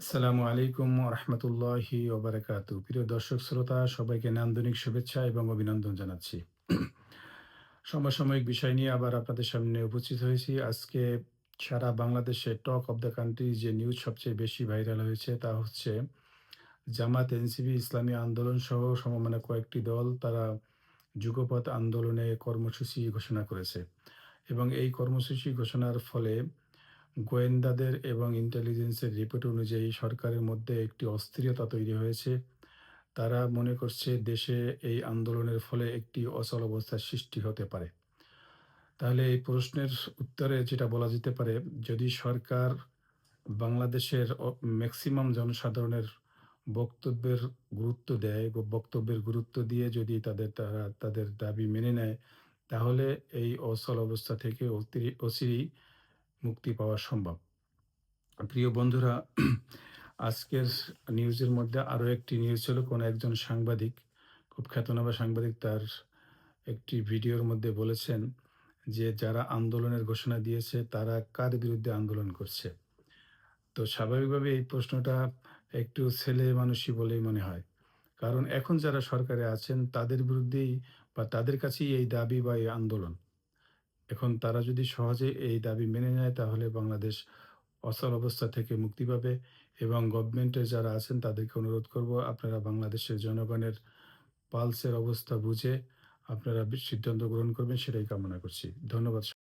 আসসালামু আলাইকুম রহমতুল্লাহি ওবারাকাতু। প্রিয় দর্শক, শ্রোতা, সবাইকে নান্দনিক শুভেচ্ছা এবং অভিনন্দন জানাচ্ছি। সমসাময়িক বিষয় নিয়ে আবার আপনাদের সামনে উপস্থিত হয়েছি। আজকে সারা বাংলাদেশে টক অব দ্য কান্ট্রি যে নিউজ সবচেয়ে বেশি ভাইরাল হয়েছে তা হচ্ছে, জামাত এনসিবি ইসলামী আন্দোলন সহ সমমানে কয়েকটি দল তারা যুগপথ আন্দোলনে কর্মসূচি ঘোষণা করেছে। এবং এই কর্মসূচি ঘোষণার ফলে গোয়েন্দাদের এবং ইন্টেলিজেন্সের রিপোর্ট অনুযায়ী সরকারের মধ্যে একটি অস্থিরতা তৈরি হয়েছে। তারা মনে করছে দেশে এই আন্দোলনের ফলে একটি অচল অবস্থার সৃষ্টি হতে পারে। তাহলে এই প্রশ্নের উত্তরে যেটা বলা যেতে পারে, যদি সরকার বাংলাদেশের ম্যাক্সিমাম জনসাধারণের বক্তব্যের গুরুত্ব দেয় বক্তব্যের গুরুত্ব দিয়ে যদি তাদের তারা তাদের দাবি মেনে নেয়, তাহলে এই অচল অবস্থা থেকে অতিরি- অচিরেই মুক্তি পাওয়া সম্ভব। প্রিয় বন্ধুরা, আজকের নিউজের মধ্যে আরও একটি নিউজ ছিল কোনো একজন সাংবাদিক, খুব খ্যাতনামা সাংবাদিক তার একটি ভিডিওর মধ্যে বলেছেন যে যারা আন্দোলনের ঘোষণা দিয়েছে, তারা কার বিরুদ্ধে আন্দোলন করছে? তো স্বাভাবিকভাবে এই প্রশ্নটা একটু ছেলে মানুষই বলেই মনে হয়। কারণ এখন যারা সরকারে আছেন, তাদের বিরুদ্ধেই বা তাদের কাছেই এই দাবি বা এই আন্দোলন। এখন তারা যদি সহজে এই দাবি মেনে নেয়, তাহলে বাংলাদেশ অচল অবস্থা থেকে মুক্তি পাবে এবং গভর্নমেন্টের যারা আছেন, তাদেরকে অনুরোধ করব, আপনারা বাংলাদেশের জনগণের পালসের অবস্থা বুঝে আপনারা সিদ্ধান্ত গ্রহণ করবেন, সেটাই কামনা করছি। ধন্যবাদ।